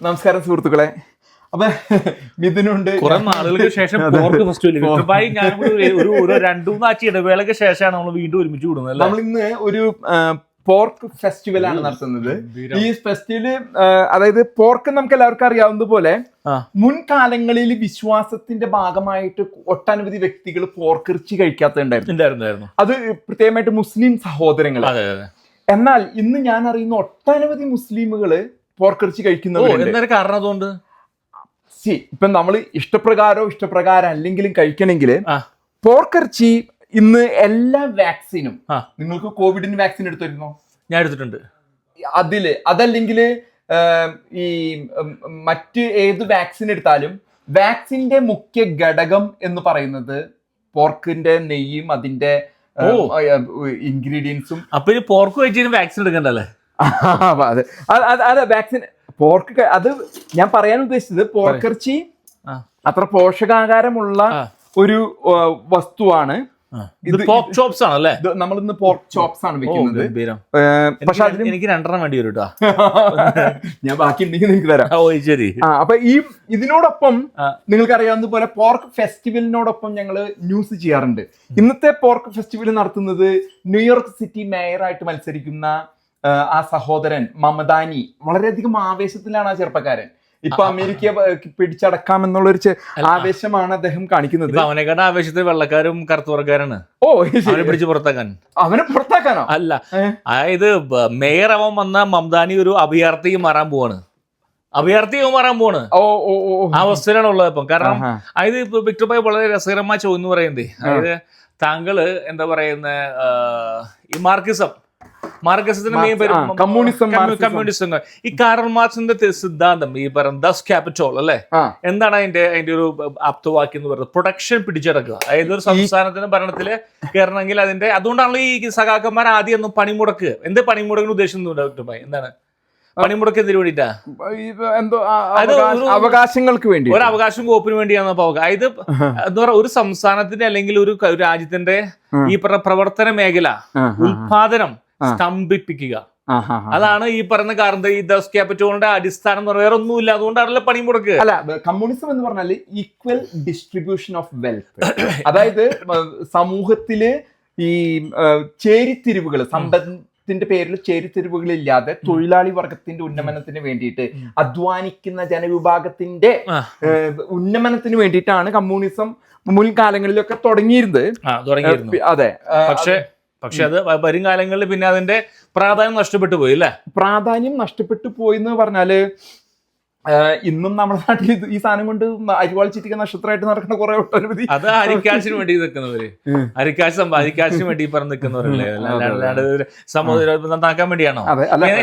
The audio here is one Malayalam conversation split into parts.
നമസ്കാരം സുഹൃത്തുക്കളെ. അപ്പൊ മിഥുനുണ്ട്. കുറെ നാളുകൾക്ക് ശേഷം പോർക്ക് ഫെസ്റ്റിവൽ ഞാൻ ഒരു- ഒരു രണ്ടു മൂന്നാഴ്ച ഇടവേളയ്ക്ക് ശേഷമാണ് നമ്മൾ വീണ്ടും ഒരുമിച്ച് കൂടുന്നത് നമ്മൾ ഇന്ന് ഒരു പോർക്ക് ഫെസ്റ്റിവൽ ആണ് നടത്തുന്നത്. ഈ ഫെസ്റ്റിവൽ അതായത് പോർക്ക് നമുക്ക് എല്ലാവർക്കും അറിയാവുന്ന പോലെ മുൻകാലങ്ങളിൽ വിശ്വാസത്തിന്റെ ഭാഗമായിട്ട് ഒട്ടനവധി വ്യക്തികൾ പോർക്ക് ഇറച്ചി കഴിക്കാത്തുണ്ടായിരുന്നു അത് പ്രത്യേകമായിട്ട് മുസ്ലിം സഹോദരങ്ങൾ. എന്നാൽ ഇന്ന് ഞാൻ അറിയുന്ന ഒട്ടനവധി മുസ്ലിമുകൾ പോർക്കിറച്ചി കഴിക്കുന്നവരുണ്ട്. എന്തൊരു കാരണം അതുകൊണ്ട്? സി ഇപ്പൊ നമ്മൾ ഇഷ്ടപ്രകാരോ ഇഷ്ടപ്രകാരം അല്ലെങ്കിലും കഴിക്കണമെങ്കിൽ പോർക്കറിച്ചി ഇന്ന് എല്ലാ വാക്സിനും നിങ്ങൾക്ക് കോവിഡിന് വാക്സിൻ എടുത്തിരുന്നോ? ഞാൻ എടുത്തിട്ടുണ്ട്. അതിൽ അതല്ലെങ്കിൽ ഈ മറ്റ് ഏത് വാക്സിൻ എടുത്താലും വാക്സിന്റെ മുഖ്യ ഘടകം എന്ന് പറയുന്നത് പോർക്കിന്റെ നെയ്യും അതിന്റെ. ഇൻഗ്രീഡിയൻസും അപ്പൊ പോർക്ക് വെച്ചിട്ട് വാക്സിൻ എടുക്കണ്ടല്ലേ? അതെ. അത് വാക്സിൻ പോർക്ക് അത് ഞാൻ പറയാൻ ഉദ്ദേശിച്ചത് പോർക്കിറച്ചി അത്ര പോഷകാകാരമുള്ള ഒരു വസ്തുവാണ്. ഇത് പോർക്ക് ചോപ്സ് ആണല്ലേ? അല്ലേ നമ്മൾ ഇന്ന് പോർക്ക് ചോപ്സ് ആണ് വെക്കുന്നത്. പക്ഷെ എനിക്ക് അതിന് എനിക്ക് രണ്ടെണ്ണം വേണ്ടി വരും കേട്ടോ ഞാൻ ബാക്കി ഉണ്ടെങ്കിൽ നിങ്ങൾക്ക് തരാം ഓ ശരി. അപ്പൊ ഈ ഇതിനോടൊപ്പം. നിങ്ങൾക്ക് അറിയാവുന്ന പോലെ പോർക്ക് ഫെസ്റ്റിവലിനോടൊപ്പം ഞങ്ങൾ ന്യൂസ് ചെയ്യാറുണ്ട്. ഇന്നത്തെ പോർക്ക് ഫെസ്റ്റിവൽ നടത്തുന്നത് ന്യൂയോർക്ക് സിറ്റി മേയറായിട്ട് മത്സരിക്കുന്ന ആ, സഹോദരൻ മമദാനി വളരെയധികം ആവേശത്തിലാണ് ആ ചെറുപ്പക്കാരൻ. ഇപ്പൊ അമേരിക്ക പിടിച്ചടക്കാം എന്നുള്ളൊരു ഒരു ആവേശമാണ് അദ്ദേഹം കാണിക്കുന്നത്. ഇപ്പൊ അവനെക്കാട്ട് ആവേശത്തിൽ വെള്ളക്കാരും കറുത്തവർക്കാരാണ് ഓ അവനെ. പിടിച്ച് പുറത്താക്കാൻ. അവനെ പുറത്താക്കാനോ? അല്ല. അതായത് മേയർ അവൻ വന്ന മംദാനി ഒരു അഭയാർത്ഥി മാറാൻ പോവാണ്. അഭയാർത്ഥി മാറാൻ പോവാണ്. ഓ ഓ ഓ ഓ. ആ അവസ്ഥയിലാണ് ഉള്ളത് ഇപ്പം. കാരണം അതായത് ഇപ്പൊ വിക്ടർ ഭായ് വളരെ രസകരമായ ചോദ്യം എന്ന് പറയുന്നത് അതായത് താങ്കൾ എന്താ പറയുന്ന ഈ മാർക്കിസം മാർക്സ്- കമ്മ്യൂണിസം, ഈ കാറൽ മാർക്സിന്റെ സിദ്ധാന്തം ഈ പറയുന്ന ദസ് ക്യാപിറ്റോൾ അല്ലെ? എന്താണ് അതിന്റെ അതിന്റെ ഒരു ആപ്തവാക്യം എന്ന് പറയുന്നത്? പ്രൊഡക്ഷൻ പിടിച്ചെടുക്കുക. അതായത് ഒരു സംസ്ഥാനത്തിന്റെ ഭരണത്തിൽ കയറണമെങ്കിൽ അതിന്റെ അതുകൊണ്ടാണല്ലോ ഈ സഖാക്കന്മാർ ആദ്യം ഒന്നും പണിമുടക്ക്. എന്ത് പണിമുടക്കിന് ഉദ്ദേശിക്കുന്നുണ്ട് ഡോക്ടർ ഭായ് എന്താണ്? പണിമുടക്ക് എന്തിനു വേണ്ടിയിട്ടാ? എന്തോ അവകാശങ്ങൾക്ക് വേണ്ടി. ഒരു അവകാശം കോപ്പിന് വേണ്ടിയാണ് ഇത് എന്താ പറയുക ഒരു സംസ്ഥാനത്തിന്റെ അല്ലെങ്കിൽ ഒരു രാജ്യത്തിന്റെ ഈ പറഞ്ഞ പ്രവർത്തന മേഖല ഉൽപാദനം സ്തംഭിപ്പിക്കുക. അതാണ് ഈ പറയുന്ന കാരണം ഈ ദസ് ക്യാപിറ്റോളിന്റെ അടിസ്ഥാനം എന്ന് പറഞ്ഞാൽ വേറെ ഒന്നുമില്ല അതുകൊണ്ടാണല്ലോ പണിമുടക്ക് അല്ല കമ്മ്യൂണിസം എന്ന് പറഞ്ഞാൽ ഈക്വൽ ഡിസ്ട്രിബ്യൂഷൻ ഓഫ് വെൽത്ത് അതായത് സമൂഹത്തിൽ ഈ ചേരിത്തിരിവുകൾ സമ്പത്തിന്റെ പേരിൽ ചേരിത്തിരിവുകൾ ഇല്ലാതെ തൊഴിലാളി വർഗത്തിന്റെ ഉന്നമനത്തിന് വേണ്ടിയിട്ട് അധ്വാനിക്കുന്ന ജനവിഭാഗത്തിന്റെ ഉന്നമനത്തിന് വേണ്ടിയിട്ടാണ് കമ്മ്യൂണിസം മുൻകാലങ്ങളിലൊക്കെ തുടങ്ങിയിരുന്നത്. അതെ. പക്ഷെ പക്ഷെ അത് വരും കാലങ്ങളിൽ പിന്നെ അതിന്റെ പ്രാധാന്യം നഷ്ടപ്പെട്ടു പോയി അല്ലേ? പ്രാധാന്യം നഷ്ടപ്പെട്ടു പോയി എന്ന് പറഞ്ഞാൽ ഇന്നും നമ്മുടെ നാട്ടിൽ ഈ സാധനം കൊണ്ട് അരിവാളിച്ചിരിക്കുന്ന നക്ഷത്രമായിട്ട് നടക്കുന്ന കുറെ ഒട്ടനവധി അത് അരിക്കാശിന് വേണ്ടി നിൽക്കുന്നവര്. അരിക്കാശ് അരിക്കാശിന് വേണ്ടി പറഞ്ഞ് നിൽക്കുന്നവരല്ലേ? അല്ലാണ്ട് ഒരു നന്നാക്കാൻ വേണ്ടിയാണോ?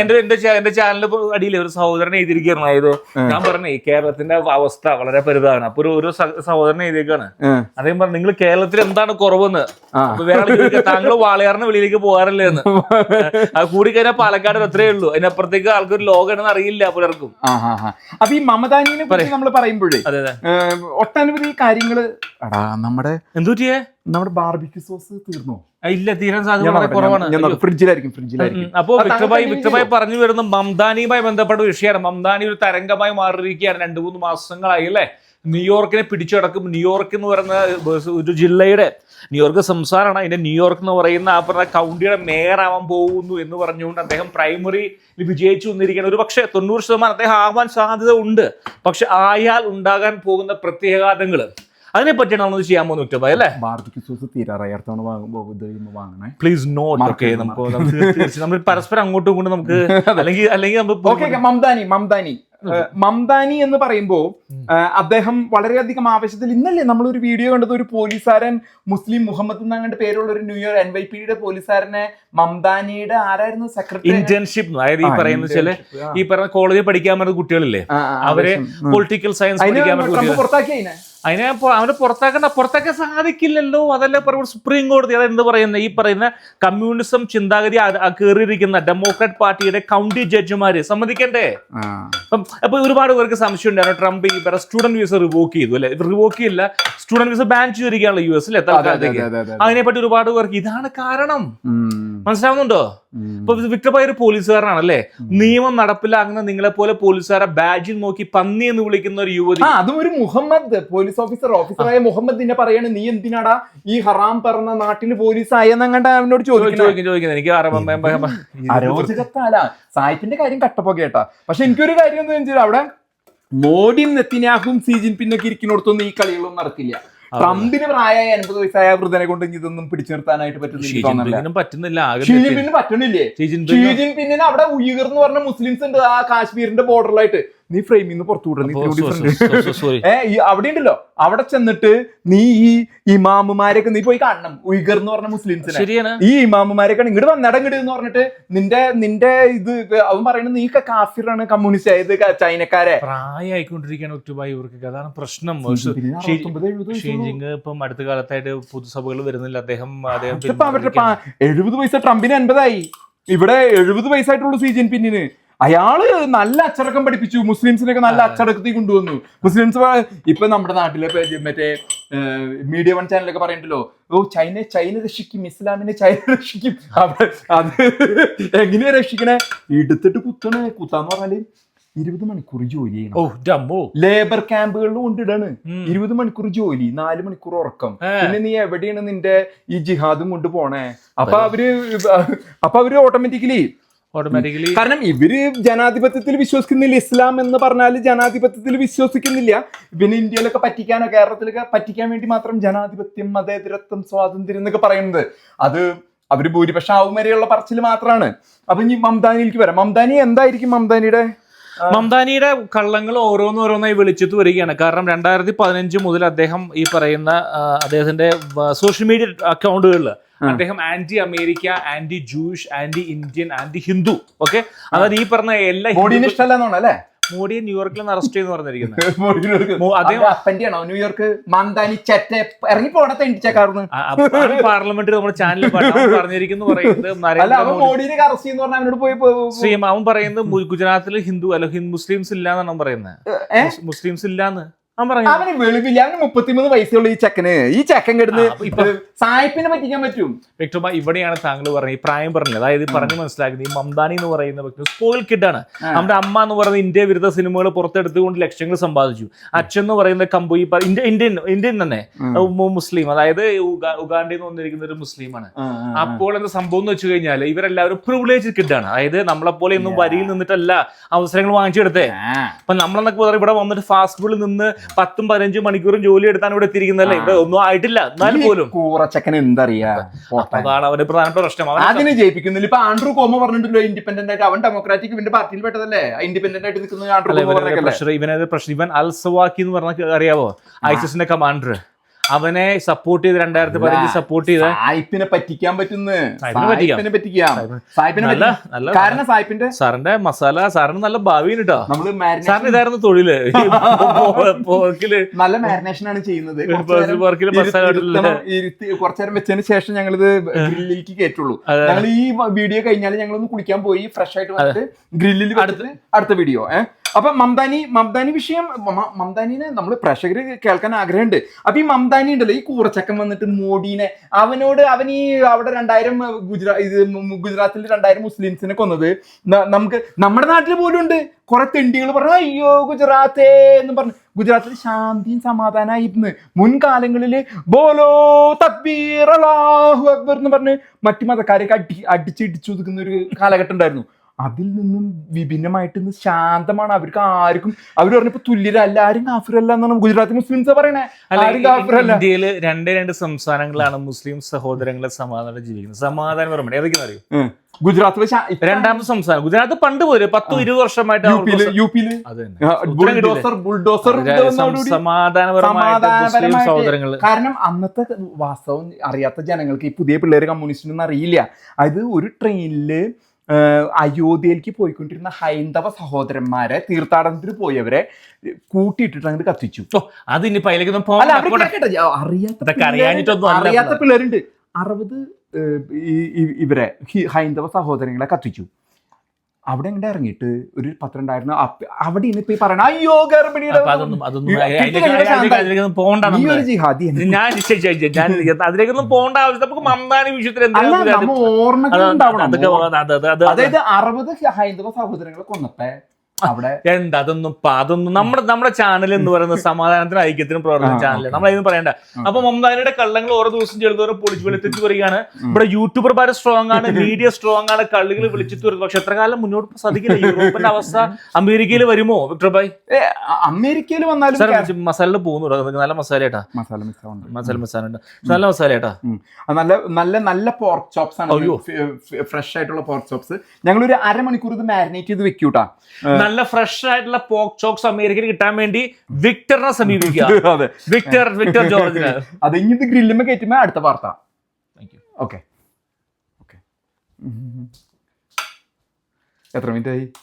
എന്റെ എന്റെ എന്റെ ചാനലിൽ അടിയിൽ ഒരു സഹോദരൻ എഴുതിയിരിക്കുകയാണ് അതായത് ഞാൻ പറഞ്ഞേ കേരളത്തിന്റെ അവസ്ഥ വളരെ പരിതാപനം അപ്പൊ ഒരു ഓരോ സഹോദരൻ എഴുതിയേക്കാണ് ഏഹ്, അദ്ദേഹം പറഞ്ഞു നിങ്ങൾ കേരളത്തിൽ എന്താണ് കുറവെന്ന്. വേറെ താങ്കൾ വാളയാറിന് വെളിയിലേക്ക് പോകാറില്ലേ എന്ന്? അത് കൂടി കഴിഞ്ഞാൽ പാലക്കാട് അത്രേ ഉള്ളൂ. അതിനപ്പുറത്തേക്ക് ആൾക്കൊരു ലോകം അറിയില്ല പലർക്കും. അപ്പൊ ഈ മമതാനിനെ കുറിച്ച് നമ്മൾ പറയുമ്പോഴേ ഒട്ടനവധി കാര്യങ്ങൾ എടാ നമ്മുടെ എന്തുപറ്റിയേ നമ്മുടെ ബാർബിക്യൂ സോസ് തീർന്നു? ഇല്ല തീരാൻ സാധ്യത കുറവാണ്. ഫ്രിഡ്ജിലായിരിക്കും ഫ്രിഡ്ജിലായിരിക്കും അപ്പോ വിക്രഭായി വിക്രഭായി പറഞ്ഞു വരുന്ന മംദാനിയുമായി ബന്ധപ്പെട്ട വിഷയമാണ്. മംദാനി ഒരു തരംഗമായി മാറിയിരിക്കുകയാണ്. രണ്ടു മൂന്ന് മാസങ്ങളായി അല്ലേ? ന്യൂയോർക്കിനെ പിടിച്ചടക്കും. ന്യൂയോർക്ക് എന്ന് പറയുന്ന ഒരു ജില്ലയുടെ ന്യൂയോർക്ക് സംസ്ഥാനമാണ്. അതിന്റെ ന്യൂയോർക്ക് എന്ന് പറയുന്ന ആ പറഞ്ഞ കൗണ്ടിയുടെ മേയറാവാൻ ആവാൻ പോകുന്നു എന്ന് പറഞ്ഞുകൊണ്ട് അദ്ദേഹം പ്രൈമറി വിജയിച്ചു വന്നിരിക്കുകയാണ്. ഒരു പക്ഷേ തൊണ്ണൂറ് ശതമാനം അദ്ദേഹം ആവാൻ സാധ്യത ഉണ്ട്. പക്ഷെ ആയാൽ ഉണ്ടാകാൻ പോകുന്ന പ്രത്യാഘാതങ്ങൾ അതിനെ പറ്റിയാണ് നമ്മൾ ചെയ്യാൻ വിക്ടർഭായ് അല്ലേ? ബാർബിക്യൂ സോസ് തീരാറായി. വാങ്ങണേ. പ്ലീസ് നോട്ട് ഓക്കെ നമുക്ക് നമ്മൾ പരസ്പരം അങ്ങോട്ടും ഇങ്ങോട്ടും നമുക്ക് അല്ലെങ്കിൽ അല്ലെങ്കിൽ നമുക്ക് മംദാനി മംദാനി. മംദാനി എന്ന് പറയുമ്പോ ഏഹ്, അദ്ദേഹം വളരെയധികം ആവശ്യത്തിൽ ഇന്നല്ലേ നമ്മൾ ഒരു വീഡിയോ കണ്ടത് ഒരു പോലീസുകാരൻ മുസ്ലിം മുഹമ്മദ് എന്നാണ്ട് പേരുള്ള ഒരു ന്യൂയോർ എൻ വൈ പിയുടെ പോലീസുകാരനെ മംദാനിയുടെ ആരായിരുന്നു? സെക്രട്ടറി ഇന്റേൺഷിപ്പ് അതായത് ഈ പറയുന്ന ഈ പറഞ്ഞ കോളേജിൽ പഠിക്കാൻ പറ്റുന്ന കുട്ടികളില്ലേ? അവരെ പൊളിറ്റിക്കൽ സയൻസ് പഠിക്കാൻ പറ്റുന്ന അതിനെ? അവരെ അവനെ പുറത്താക്കണ്ട പുറത്താക്കാൻ സാധിക്കില്ലല്ലോ. അതല്ലേ പറയുമ്പോൾ സുപ്രീം കോടതി അതെന്ത് പറയുന്നത് ഈ പറയുന്ന കമ്മ്യൂണിസം ചിന്താഗതി കയറിയിരിക്കുന്ന ഡെമോക്രാറ്റ് പാർട്ടിയുടെ കൗണ്ടി ജഡ്ജിമാര് സമ്മതിക്കണ്ടേ? അപ്പം അപ്പൊ ഒരുപാട് പേർക്ക് സംശയം ഉണ്ടായിരുന്നു ട്രംപ് ഈ പറയുന്ന സ്റ്റുഡന്റ് വിസ റിവോക്ക് ചെയ്തു അല്ലെ? റിവോക്ക് ചെയ്യില്ല സ്റ്റുഡന്റ് വിസ ബാൻ ചെയ്തിരിക്കുകയാണല്ലോ യു എസിൽ തൽക്കാലത്തേക്ക്. അതിനെപ്പറ്റി ഒരുപാട് പേർക്ക് ഇതാണ് കാരണം. മനസ്സിലാവുന്നുണ്ടോ? ഇപ്പൊ വിക്ടർ പയർ ഒരു പോലീസുകാരനാണല്ലേ നിയമം നടപ്പിലാക്കുന്ന നിങ്ങളെ പോലെ പോലീസുകാരെ ബാജിൽ നോക്കി പന്നി എന്ന് വിളിക്കുന്ന ഒരു യുവതി. അതും ഒരു മുഹമ്മദ് പോലീസ് ഓഫീസർ ഓഫീസറായ മുഹമ്മദ് നിന്നെ പറയാണ് നീ എന്തിനാടാ ഈ ഹറാം പറഞ്ഞ നാട്ടിൽ പോലീസ് ആയെന്നങ്ങണ്ട അവനോട് ചോദിക്കുന്നത് ചോദിക്കും ചോദിക്കുന്നു എനിക്ക് സായിപ്പിന്റെ കാര്യം കട്ടപ്പൊക്കെ കേട്ടാ. പക്ഷെ എനിക്കൊരു കാര്യം എന്താ വെച്ചാൽ അവിടെ മോഡിയും നെത്തിനാഹും സി ജിൻപിന്നൊക്കെ ഇരിക്കുന്നിടത്തൊന്നും ഈ കളികളൊന്നും നടക്കില്ല. ട്രംപിന് പ്രായമായ എൺപത് വയസ്സായ വൃദ്ധനെ കൊണ്ട് ഇതൊന്നും പിടിച്ചു നിർത്താനായിട്ട് പറ്റുന്നില്ല പറ്റുന്നില്ല ആകെ ഷീ ജിൻപിന് പറ്റണില്ലേ ഷീ ഷീ അവിടെ ഉയർന്ന് പറഞ്ഞ മുസ്ലിംസ് ഉണ്ട് ആ കാശ്മീരിന്റെ ബോർഡറിലായിട്ട് നീ ഫ്രെയിമിൽ നിന്ന് പുറത്തു വിടണം. sorry. ഏ അവിടെ ഉണ്ടല്ലോ. അവിടെ ചെന്നിട്ട് നീ ഈ ഇമാമുമാരെയൊക്കെ നീ പോയി കാണണം. ഉയ്ഗർ എന്ന് പറഞ്ഞ മുസ്ലിംസിനെ. ഈ ഇമാമുമാരെയൊക്കെ ഇങ്ങോട്ട് വന്നട ഇങ്ങോട്ട് എന്ന് പറഞ്ഞിട്ട് നിന്റെ നിന്റെ ഇത് അവൻ പറയുന്നത് നീ കാഫിറാണ് കമ്മ്യൂണിസ്റ്റ് ആയത് ചൈനക്കാരെ. പ്രായമായിക്കൊണ്ടിരിക്കുകയാണ് ഒറ്റുബായി ഇവർക്ക് അതാണ് പ്രശ്നം. ഷീജിങ് ഇപ്പം അടുത്ത കാലത്തായിട്ട് പൊതുസഭകൾ വരുന്നില്ല. അദ്ദേഹം അദ്ദേഹം എഴുപത് പൈസ ട്രംപിന് എൺപതായി ഇവിടെ എഴുപത് വയസ്സായിട്ടുള്ളൂ സി ജിൻ പിന്നിന്. അയാൾ നല്ല അച്ചടക്കം പഠിപ്പിച്ചു. മുസ്ലിംസിനൊക്കെ നല്ല അച്ചടക്കത്തിൽ കൊണ്ടുവന്നു. മുസ്ലിംസ് ഇപ്പൊ നമ്മുടെ നാട്ടിലെ മറ്റേ മീഡിയ വൺ ചാനലൊക്കെ പറയണ്ടല്ലോ. ഓ ചൈന ചൈന രക്ഷിക്കും ഇസ്ലാമിനെ ചൈന രക്ഷിക്കും. അത് എങ്ങനെയാ രക്ഷിക്കണേ? എടുത്തിട്ട് കുത്തണേ. കുത്താന്ന് പറഞ്ഞാൽ ഇരുപത് മണിക്കൂർ ജോലി ചെയ്യണം. ലേബർ ക്യാമ്പുകളിൽ കൊണ്ടിടാണ്. ഇരുപത് മണിക്കൂർ ജോലി നാല് മണിക്കൂർ ഉറക്കം. പിന്നെ നീ എവിടെയാണ് നിന്റെ ഈ ജിഹാദും കൊണ്ട് പോണേ? അപ്പൊ അവർ അപ്പൊ അവർ ഓട്ടോമാറ്റിക്കലി ഓട്ടോമാറ്റിക്കലി കാരണം ഇവർ ജനാധിപത്യത്തിൽ വിശ്വസിക്കുന്നില്ല ഇസ്ലാം എന്ന് പറഞ്ഞാൽ ജനാധിപത്യത്തിൽ വിശ്വസിക്കുന്നില്ല. പിന്നെ ഇന്ത്യയിലൊക്കെ പറ്റിക്കാനോ കേരളത്തിലൊക്കെ പറ്റിക്കാൻ വേണ്ടി മാത്രം ജനാധിപത്യം മതേതരത്വം സ്വാതന്ത്ര്യം എന്നൊക്കെ പറയുന്നത്. അത് അവർ ഭൂരിപക്ഷം ആവും വരെയുള്ള പറച്ചിൽ മാത്രമാണ് അപ്പൊ ഇനി മംതാനിയിലേക്ക് വരാം. മംദാനി എന്തായിരിക്കും മംദാനിയുടെ മംദാനിയുടെ കള്ളങ്ങൾ ഓരോന്നോരോന്നായി വിളിച്ചിട്ട് വരികയാണ്. കാരണം രണ്ടായിരത്തി പതിനഞ്ച് മുതൽ അദ്ദേഹം ഈ പറയുന്ന അദ്ദേഹത്തിന്റെ സോഷ്യൽ മീഡിയ അക്കൗണ്ടുകളിൽ അദ്ദേഹം anti America anti Jewish anti Indian anti Hindu okay അതായത് ഈ പറഞ്ഞ എല്ലാ അല്ലേ? മോഡിയെ ന്യൂയോർക്കിൽ നിന്ന് അറസ്റ്റ് ചെയ്ത് പറഞ്ഞിരിക്കുന്നത് ന്യൂയോർക്ക് മന്ദാനി ചെറ്റ ഇറങ്ങി പോടത്തെ ഇടിച്ചക്കാർന്ന് പാർലമെന്റിൽ നമ്മുടെ ചാനലിൽ പറഞ്ഞിരിക്കുന്നു പറയുന്നത് അവൻ പറയുന്നത് ഗുജറാത്തിൽ ഹിന്ദു അല്ല ഹിന്ദു മുസ്ലിംസ് ഇല്ല എന്നാണ് പറയുന്നത്. മുസ്ലിംസ് ഇല്ലാന്ന്. അവന് വെളിവില്ല. അവന് മുപ്പത്തിമൂന്ന് വയസ്സുള്ള ഈ ചെക്കന്. ഈ ചെക്കൻ കിടന്ന് സായിപ്പിനെ പറ്റിക്കാൻ പറ്റും. വ്യക്തമായി ഇവിടെയാണ് താങ്കൾ പറഞ്ഞത്. ഈ പ്രായം പറഞ്ഞത് അതായത് പറഞ്ഞു മനസ്സിലാക്കുന്നത് ഈ മംദാനി എന്ന് പറയുന്ന വ്യക്തി സ്കൂൾ കിഡാണ്. നമ്മുടെ അമ്മ എന്ന് പറയുന്ന ഇന്ത്യ വിരുദ്ധ സിനിമകൾ പുറത്തെടുത്തുകൊണ്ട് ലക്ഷ്യങ്ങൾ സമ്പാദിച്ചു. അച്ഛൻ എന്ന് പറയുന്ന കമ്പു ഈ ഇന്ത്യൻ ഇന്ത്യൻ തന്നെ. മുസ്ലിം. അതായത് ഉഗാണ്ടിൽ നിന്ന് വന്നിരിക്കുന്ന ഒരു മുസ്ലിമാണ് അപ്പോൾ എന്താ സംഭവം എന്ന് വെച്ച് കഴിഞ്ഞാൽ ഇവരെല്ലാവരും പ്രിവിലേജ് കിഡാണ് അതായത് നമ്മളെപ്പോലെ ഒന്നും വരിയിൽ നിന്നിട്ടല്ല അവസരങ്ങൾ വാങ്ങിച്ചെടുത്തേ. അപ്പൊ നമ്മളെന്നൊക്കെ ഇവിടെ വന്നിട്ട് ഫാസ്റ്റ് ഫുഡിൽ നിന്ന് പത്തും പതിനഞ്ചും മണിക്കൂറും ജോലി എടുത്താണ് ഇവിടെ എത്തിയിരിക്കുന്നതല്ലേ? ഇവിടെ ഒന്നും ആയിട്ടില്ല. എന്നാലും പോലും. കൂറച്ചക്കന് എന്തറിയാ? അതാണ് അവന്റെ പ്രധാനപ്പെട്ട പ്രശ്നം. അതിനെ ജയിപ്പിക്കുന്നില്ല. ഇപ്പൊ ആൻഡ്രൂ കോമ പറഞ്ഞിട്ടുണ്ടല്ലോ ഇൻഡിപെൻഡന്റ് ആയിട്ട്. അവൻ ഡെമോക്രാറ്റിക് ഇവന്റെ പാർട്ടിയിൽ പെട്ടതല്ലേ? ഇൻഡിപെൻഡന്റ് ആയിട്ട് നിൽക്കുന്ന ആൻഡ്രൂ കോമ പ്രഷർ പ്രഷർ ഇവൻ അൽസവാക്കി എന്ന് പറഞ്ഞ അറിയാവോ? ഐസിസിന്റെ കമാൻഡർ. അവനെ സപ്പോർട്ട് ചെയ്ത് രണ്ടായിരത്തി പതിനഞ്ച് സപ്പോർട്ട് ചെയ്ത് സായിപ്പിനെ പറ്റിക്കാൻ പറ്റുന്ന. സായിപ്പിനെ പറ്റിക്കാം. സായിപ്പിനെ കാരണം സായിപ്പിന്റെ സാറിന്റെ മസാല സാറിന് നല്ല ഭാവിയാണ് കേട്ടോ നമ്മൾ സാറിന് ഇതായിരുന്നു തൊഴിൽ. പോർക്കിൽ നല്ല മാരിനേഷൻ ആണ് ചെയ്യുന്നത് കുറച്ചേരം പോർക്കിൽ വെച്ചതിന് ശേഷം ഞങ്ങൾ ഇത് ഗ്രില്ലിലേക്ക് കയറ്റുള്ളൂ. ഞങ്ങൾ ഈ വീഡിയോ കഴിഞ്ഞാൽ ഞങ്ങൾ ഒന്ന് കുളിക്കാൻ പോയി ഫ്രഷ് ആയിട്ട് വന്നിട്ട് ഗ്രില്ലിൽ അടുത്ത അടുത്ത വീഡിയോ ഏഹ് അപ്പൊ മംദാനി മംദാനി വിഷയം മംദാനിനെ നമ്മൾ പ്രേക്ഷകർ കേൾക്കാൻ ആഗ്രഹമുണ്ട് അപ്പൊ ഈ മംതാനി ഉണ്ടല്ലോ ഈ കൂറച്ചക്കൻ വന്നിട്ട് മോഡീനെ അവനോട് അവൻ ഈ അവിടെ രണ്ടായിരം ഗുജറാ ഇത് ഗുജറാത്തിൽ രണ്ടായിരം മുസ്ലിംസിനെ കൊന്നത്. നമുക്ക് നമ്മുടെ നാട്ടിൽ പോലും ഉണ്ട്. കുറെ തെണ്ടികൾ പറഞ്ഞു അയ്യോ ഗുജറാത്തേ എന്ന് പറഞ്ഞു. ഗുജറാത്തിൽ ശാന്തിയും സമാധാനമായിരുന്നു മുൻകാലങ്ങളിൽ ബോലോ തബ്ബീർ അല്ലാഹു അക്ബർ എന്ന് പറഞ്ഞ് മറ്റു മതക്കാരെയൊക്കെ അടി അടിച്ചിടിച്ചു ഒതുക്കുന്ന ഒരു കാലഘട്ടം ഉണ്ടായിരുന്നു. അതിൽ നിന്നും വിഭിന്നമായിട്ട് ഇന്ന് ശാന്തമാണ്. അവർക്ക് ആർക്കും അവർ പറഞ്ഞപ്പോ തുല്യരല്ല ആരും കാഫിറല്ല എന്നാണ് ഗുജറാത്തി മുസ്ലിംസ് പറയണേ. ആരും കാഫിറല്ല. ഇന്ത്യയിൽ രണ്ട് രണ്ട് സംസ്ഥാനങ്ങളാണ് മുസ്ലിം സഹോദരങ്ങളെ സമാധാനം ജീവിക്കുന്നത്. സമാധാനം പറയുമ്പോൾ ഏതൊക്കെയാ അറിയോ? ഗുജറാത്ത് ഗുജറാത്തിലെ രണ്ടാമത്തെ സംസ്ഥാനം. ഗുജറാത്ത് പണ്ട് പോലെ പത്ത് ഇരുപത് വർഷമായിട്ട് യു പിയിൽ. ബുൾഡോസർ ബുൾഡോസർ സഹോദരങ്ങൾ കാരണം അന്നത്തെ വാസ്തവം അറിയാത്ത ജനങ്ങൾക്ക് ഈ പുതിയ പിള്ളേര് കമ്മ്യൂണിസ്റ്റിനൊന്നും അറിയില്ല. അത് ഒരു ട്രെയിനിൽ അയോധ്യയിലേക്ക് പോയിക്കൊണ്ടിരുന്ന ഹൈന്ദവ സഹോദരന്മാരെ തീർത്ഥാടനത്തിന് പോയവരെ കൂട്ടിയിട്ടിട്ട് അങ്ങോട്ട് കത്തിച്ചു. ഓ അത് ഇനിയിപ്പോ അതിലേക്കൊന്നും അറിയാത്ത. പിള്ളേരുണ്ട്. അറുപത് ഇവരെ ഹൈന്ദവ സഹോദരങ്ങളെ കത്തിച്ചു. അവിടെ എങ്ങനെ ഇറങ്ങിയിട്ട് ഒരു പത്രം ഉണ്ടായിരുന്നു അവിടെ ഇനിയിപ്പോ ഈ പറയണ അയ്യോ ഗർഭിണിയുടെ. അതിലേക്കൊന്നും പോകണ്ട ആവശ്യം നമുക്ക് വിഷയത്തിൽ അതായത് അറുപത് ഹൈന്ദവ സഹോദരങ്ങളെ കൊന്നപ്പേ അവിടെ എന്താ അതൊന്നും അതൊന്നും നമ്മുടെ നമ്മുടെ ചാനൽ എന്ന് പറയുന്നത് സമാധാനത്തിനും ഐക്യത്തിനും പ്രവർത്തന ചാനൽ. നമ്മൾ ഇതൊന്നും പറയണ്ട. അപ്പൊ മമതാനിയുടെ കള്ളങ്ങൾ ഓരോ ദിവസം ചെറുതോറും പൊളിച്ചു വെളുത്തെത്തി വരികയാണ്. ഇവിടെ യൂട്യൂബർമാർ സ്ട്രോങ് ആണ് മീഡിയ സ്ട്രോങ് ആണ് കള്ളികൾ വിളിച്ചിട്ട് വരുന്നത് പക്ഷെ എത്ര കാലം മുന്നോട്ട് സാധിക്കില്ല? യൂറോപ്പിന്റെ അവസ്ഥ അമേരിക്കയിൽ വരുമോ വിക്ടർ ഭായ്? അമേരിക്കയിൽ വന്നാലും സാർ മസാല പോകുന്നു നല്ല മസാല ഏട്ടാ മസാല മസാല മസാല ഉണ്ട് നല്ല മസാല ഏട്ടാ നല്ല നല്ല നല്ല പോർക്ക് ചോപ്സ് ആണ്. ഫ്രഷ് ആയിട്ടുള്ള പോർക്ക് ചോപ്സ് ഞങ്ങൾ ഒരു അരമണിക്കൂർ ഇത് മാരിനേറ്റ് ചെയ്ത് വെക്കൂട്ടാ. നല്ല ഫ്രഷ് ആയിട്ടുള്ള പോക്ക് ചോക്സ് അമേരിക്കയിൽ കിട്ടാൻ വേണ്ടി വിക്ടറിനെ സമീപിക്കുക. വിക്ടർ വിക്ടർ ജോർജിന്. അത് ഇനി ഇത് കയറ്റുമ്പോ അടുത്ത വാർത്ത. ഓക്കെ ഓക്കെ എത്ര മിനിറ്റ് ആയി?